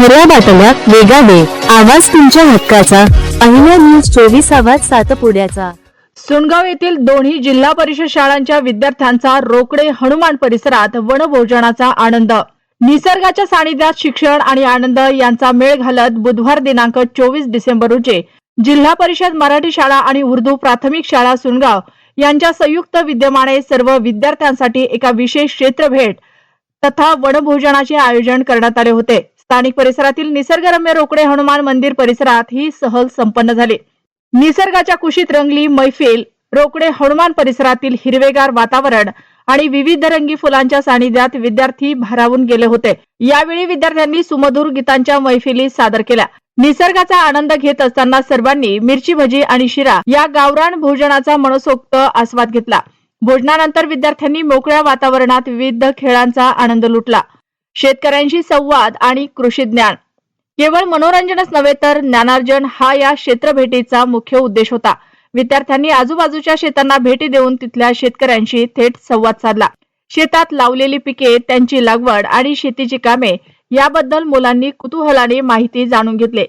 खऱ्या बातम्या वेगाने आवाज तुमच्या हक्काचा. पहिला न्यूज चोवीस आवाज सातपुड्याचा सुनगाव येथील दोन्ही जिल्हा परिषद शाळांच्या विद्यार्थ्यांचा रोकडे हनुमान परिसरात वनभोजनाचा आनंद. निसर्गाच्या सानिध्यात शिक्षण आणि आनंद यांचा मेळ घालत बुधवार दिनांक चोवीस डिसेंबर रोजी जिल्हा परिषद मराठी शाळा आणि उर्दू प्राथमिक शाळा सुनगाव यांच्या संयुक्त विद्यमाने सर्व विद्यार्थ्यांसाठी एका विशेष क्षेत्र भेट तथा वनभोजनाचे आयोजन करण्यात आले होते. स्थानिक परिसरातील निसर्गरम्य रोकडे हनुमान मंदिर परिसरात ही सहल संपन्न झाली. निसर्गाच्या कुशीत रंगली मैफिल रोकडे हनुमान परिसरातील हिरवेगार वातावरण आणि विविध रंगी फुलांच्या सानिध्यात विद्यार्थी भारावून गेले होते. यावेळी विद्यार्थ्यांनी सुमधुर गीतांच्या मैफिली सादर केल्या. निसर्गाचा आनंद घेत असताना सर्वांनी मिरची भजी आणि शिरा या गावरान भोजनाचा मनसोक्त आस्वाद घेतला. भोजनानंतर विद्यार्थ्यांनी मोकळ्या वातावरणात विविध खेळांचा आनंद लुटला. शेतकऱ्यांशी संवाद आणि कृषी ज्ञान. केवळ मनोरंजनच नव्हे तर ज्ञानार्जन हा या क्षेत्र भेटीचा मुख्य उद्देश होता. विद्यार्थ्यांनी आजूबाजूच्या शेतांना भेटी देऊन तिथल्या शेतकऱ्यांशी थेट संवाद साधला. शेतात लावलेली पिके त्यांची लागवड आणि शेतीची कामे याबद्दल मुलांनी कुतूहलाने माहिती जाणून घेतले.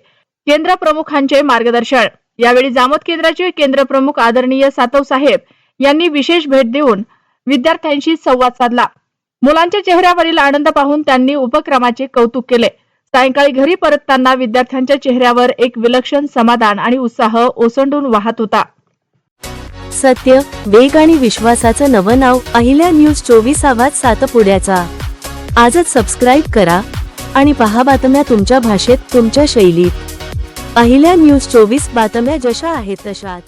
केंद्र प्रमुखांचे मार्गदर्शन. यावेळी जामोद केंद्राचे केंद्र प्रमुख आदरणीय सातव साहेब यांनी विशेष भेट देऊन विद्यार्थ्यांशी संवाद साधला. मुलांच्या चेहऱ्यावरील आनंद पाहून त्यांनी उपक्रमाचे कौतुक केले. सायंकाळी घरी परतताना विद्यार्थ्यांच्या चेहऱ्यावर एक विलक्षण समाधान आणि उत्साह ओसंडून वाहत होता. सत्य वेग आणि विश्वासाचं नवं नाव अहिल्या न्यूज चोवीस आवाज सातपुड्याचा. आजच सबस्क्राईब करा आणि पहा बातम्या तुमच्या भाषेत तुमच्या शैलीत. अहिल्या न्यूज चोवीस बातम्या जशा आहेत तशाच.